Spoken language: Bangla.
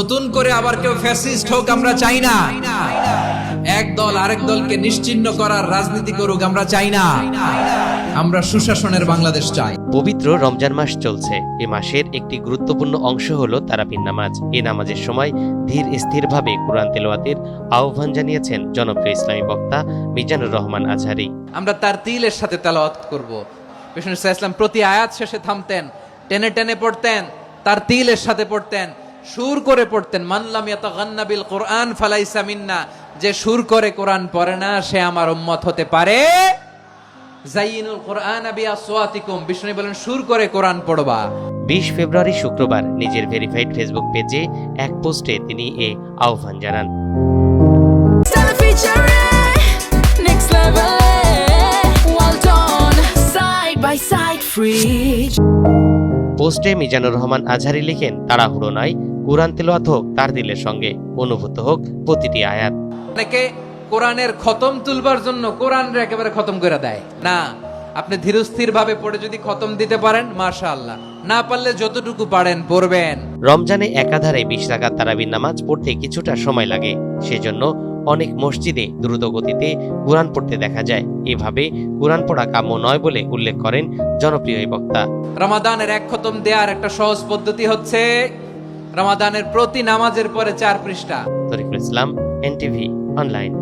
নতুন করে আবার কেউ ফ্যাসিস্ট হোক আমরা চাই না। এক দল আরেক দলকে নিশ্চিহ্ন করার রাজনীতি করুক আমরা চাই না। আমরা সুশাসনের বাংলাদেশ চাই। পবিত্র রমজান মাস চলছে। এ মাসের একটি গুরুত্বপূর্ণ অংশ হলো তারাবির নামাজ। এই নামাজের সময় ধীর স্থিরভাবে কোরআন তেলাওয়াতের আহ্বান জানিয়েছেন জনপ্রিয় ইসলামী বক্তা মিজানুর রহমান আজহারি। আমরা তার তিলের সাথে তেলাওয়াত করব। বিষ্ণু ইসলাম প্রতি আয়াত শেষে থামতেন টেনে টেনে পড়তেন তার তিলের সাথে পড়তেন। সুর করে পড়তেন মানলাম ইয়াতাগান্না বিল কোরআন ফালাইসা মিন্না যে সুর করে কোরআন পড়ে না সে আমার উম্মত হতে পারে? জাইনুল কোরআন আবি আসওয়াতিকুম বিষ্ণু বলেন সুর করে কোরআন পড়বা বিশ ফেব্রুয়ারি শুক্রবার নিজের ভেরিফাইড ফেসবুক পেজে এক পোস্টে তিনি এ আহ্বান জানান. পোস্টে মিজানুর রহমান আজহারি লিখেন তাড়াহুড়ো নয় কোরআন তেলাওয়াত হোক তার দিলের সঙ্গে অনুভূত হোক প্রতিটি আয়াত। অনেকে কোরআনের খতম তুলবার জন্য কোরআনরে একেবারে খতম করে দেয়। না আপনি ধীরস্থির ভাবে পড়ে যদি খতম দিতে পারেন মাশাআল্লাহ। না পারলে যতটুকু পারেন পড়বেন। রমজানে একাধারে বিশ রাকাত তারাবির নামাজ পড়তে কিছুটা সময় লাগে। সেজন্য অনেক মসজিদে দ্রুত গতিতে কোরআন পড়তে দেখা যায়। এভাবে কোরআন পড়া কাম্য নয় বলে উল্লেখ করেন জনপ্রিয় এই বক্তা। রমাদানের এক খতম দেওয়ার একটা সহজ পদ্ধতি হচ্ছে রমাদানের প্রতি নামাজের পরে চার পৃষ্ঠা। Tarikul Islam NTV online.